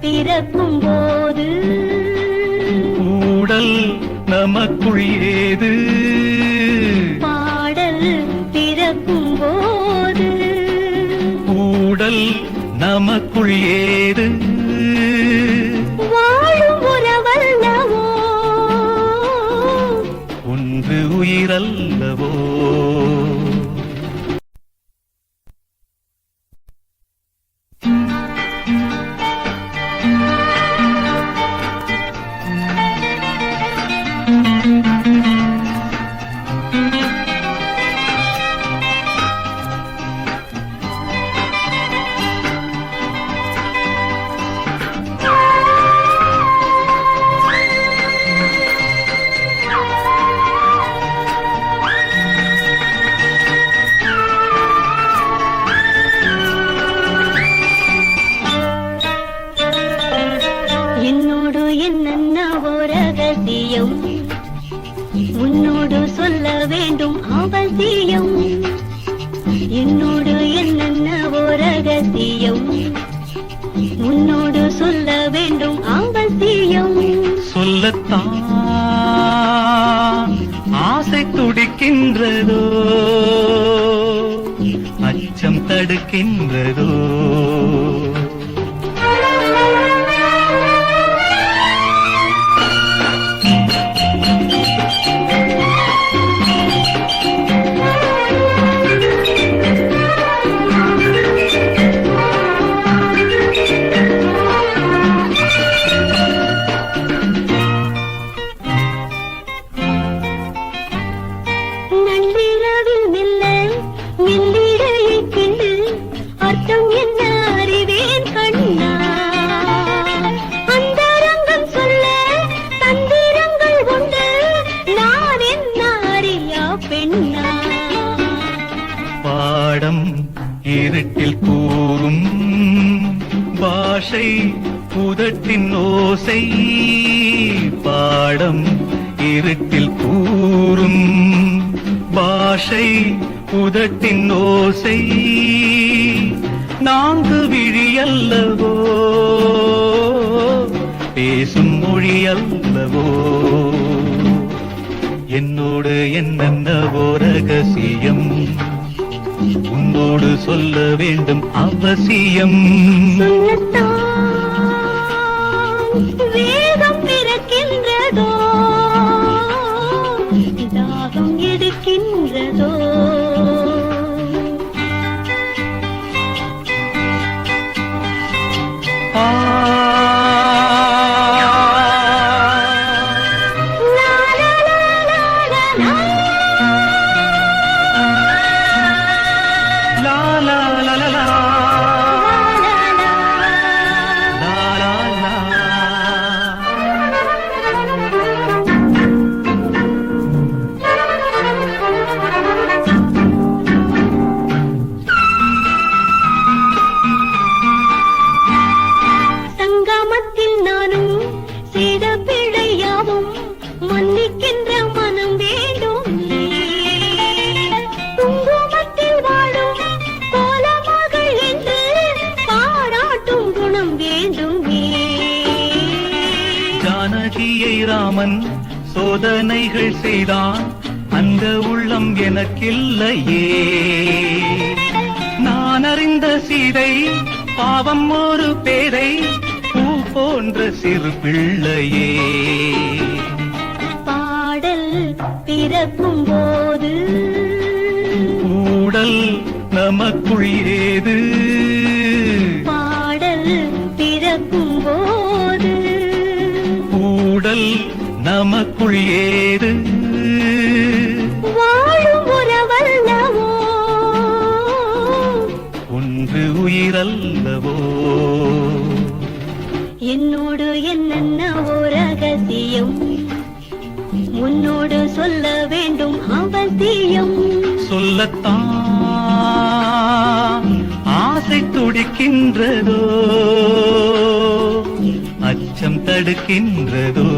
பிறக்கும் போது ஊடல் நமக்குள் ஏது பாடல் பிறக்கும் போது ஊடல் நமக்குள் ஏது வாழும் உறவல்லவோ? ஒன்று உயிரல்லவோ சொல்லத்தான் ஆசை துடிக்கின்றதோ? அச்சம் தடுக்கின்றதோ? அர்த்தம் என்ன அறிவேன் கண்ணா. அந்தரங்கம் சொல்ல தந்திரங்கள் உண்டு. நான் என்ன அறியா பெண்ணா. பாடம் இருட்டில் கூறும் பாஷை புதட்டின் ஓசை. பாடம் இருட்டில் கூறும் பாஷை புதட்டின் ஓசை. நான்கு விழியல்லவோ? பேசும் மொழி அல்லவோ என்னோடு என்னென்னவோ ரகசியம்? உன்னோடு சொல்ல வேண்டும் அவசியம். ராமன் சோதனைகள் செய்தான். அந்த உள்ளம் எனக்கில்லையே. நான் அறிந்த சீதை பாவம் ஒரு பேதை பூ போன்ற சிறு பிள்ளையே. பாடல் பிறக்கும் போது ஊடல் நமக்குள் ஏது? பாடல் பிறக்கும் நமக்குள் ஏது? வாழும் உறவல்லவோ? ஒன்று உயிரல்லவோ? என்னோடு என்னென்னவோ ரகசியம் உன்னோடு சொல்ல வேண்டும் அவசியம். சொல்லத்தான் ஆசை துடிக்கின்றதோ? அச்சம் தடுக்கின்றதோ?